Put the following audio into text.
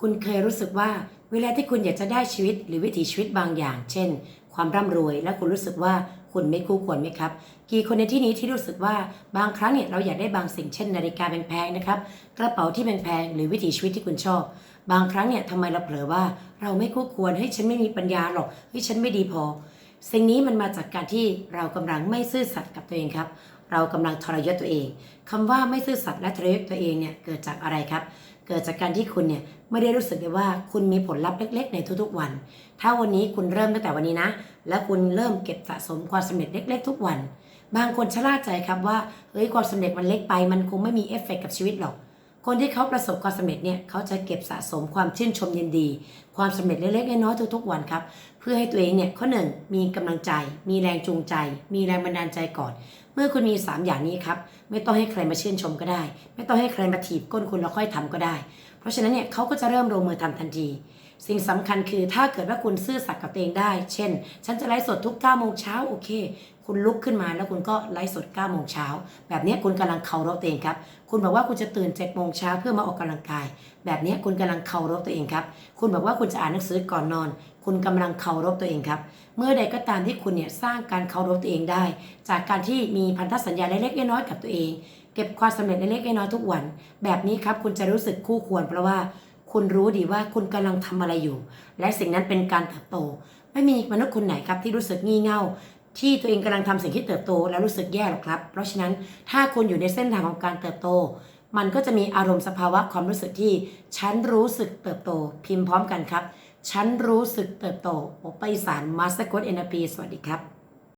คุณเคยรู้สึกว่าเวลาที่คุณอยากจะได้ชีวิตหรือวิถีชีวิตบางอย่าง เช่น ความร่ำรวยและคุณรู้สึกว่าคุณไม่คู่ควรไหมครับ กี่คนในที่นี้ที่รู้สึกว่าบางครั้งเนี่ยเราอยากได้บางสิ่งเช่นนาฬิกาแพงๆนะครับกระเป๋าที่แพงๆหรือวิถีชีวิตที่คุณชอบ บางครั้งเนี่ยทำไมเราเผลอว่าเราไม่คู่ควรเฮ้ยฉันไม่มีปัญญาหรอกเฮ้ยฉันไม่ดีพอ สิ่งนี้มันมาจากการที่เรากำลังไม่ซื่อสัตย์กับตัวเองครับ เรากำลังทรยศตัวเองคำว่าไม่ซื่อสัตย์และทรยศตัวเองเนี่ยเกิดจากอะไรครับ เกิดจากการที่คุณเนี่ยไม่ได้รู้สึกเลยว่าคุณมีผลลัพธ์เล็ก ๆ ในทุกๆวัน ถ้าวันนี้คุณเริ่มตั้งแต่วันนี้นะ แล้วคุณเริ่มเก็บสะสมความสำเร็จเล็ก ๆ ทุกวัน บางคนชะล่าใจครับว่าเฮ้ยความสำเร็จมันเล็กไป มันคงไม่มีเอฟเฟกต์กับชีวิตหรอก คนที่เขาประสบความสำเร็จเนี่ยเขาจะเก็บสะสมความชื่นชมยินดี ความสำเร็จเล็กๆน้อยๆทุกๆวันครับ เพื่อให้ตัวเองเนี่ยข้อหนึ่งมีกำลังใจ มีแรงจูงใจ มีแรงบันดาลใจก่อน เมื่อคุณมี 3 อย่างนี้ครับไม่ต้องให้ใครมาชื่นชมก็ได้ ไม่ต้องให้ใครมาถีบก้นคุณแล้วค่อยทำก็ได้ เพราะฉะนั้นเนี่ยเขาก็จะเริ่มลงมือทำทันที สิ่งสำคัญคือถ้าเกิดว่าคุณซื่อสัตย์กับตัวเองได้ เช่น ฉันจะไลฟ์สดทุก9โมงเช้าโอเค คุณลุกขึ้นมาแล้วคุณก็ไลฟ์สด9โมงเช้าแบบนี้คุณกำลังเคารพตัวเองครับ คุณบอกว่าคุณจะตื่น7โมงเช้าเพื่อมาออกกำลังกาย แบบนี้คุณกำลังเคารพตัวเองครับ คุณบอกว่าคุณจะอ่านหนังสือก่อนนอน คุณกำลังเคารพตัวเองครับ เมื่อใดก็ตามที่คุณเนี่ยสร้างการเคารพตัวเองได้ จากการที่มีพันธสัญญาเล็กๆน้อยๆกับตัวเอง เก็บความสำเร็จเล็กๆน้อยๆทุกวัน แบบนี้ครับคุณจะรู้สึกคู่ควรเพราะว่า คุณรู้ดีว่าคุณกำลังทำอะไรอยู่ และสิ่งนั้นเป็นการเติบโต ไม่มีมนุษย์คนไหนครับที่รู้สึกงี่เง่า ที่ตัวเองกำลังทำสิ่งที่เติบโตแล้วรู้สึกแย่หรอกครับ เพราะฉะนั้นถ้าคุณอยู่ในเส้นทางของการเติบโต มันก็จะมีอารมณ์สภาวะความรู้สึกที่ ฉันรู้สึกเติบโต พิมพ์พร้อมกันครับ ฉันรู้สึกเติบโตโอไปสานมาสเตอร์โค้ดเอ็นพีสวัสดีครับ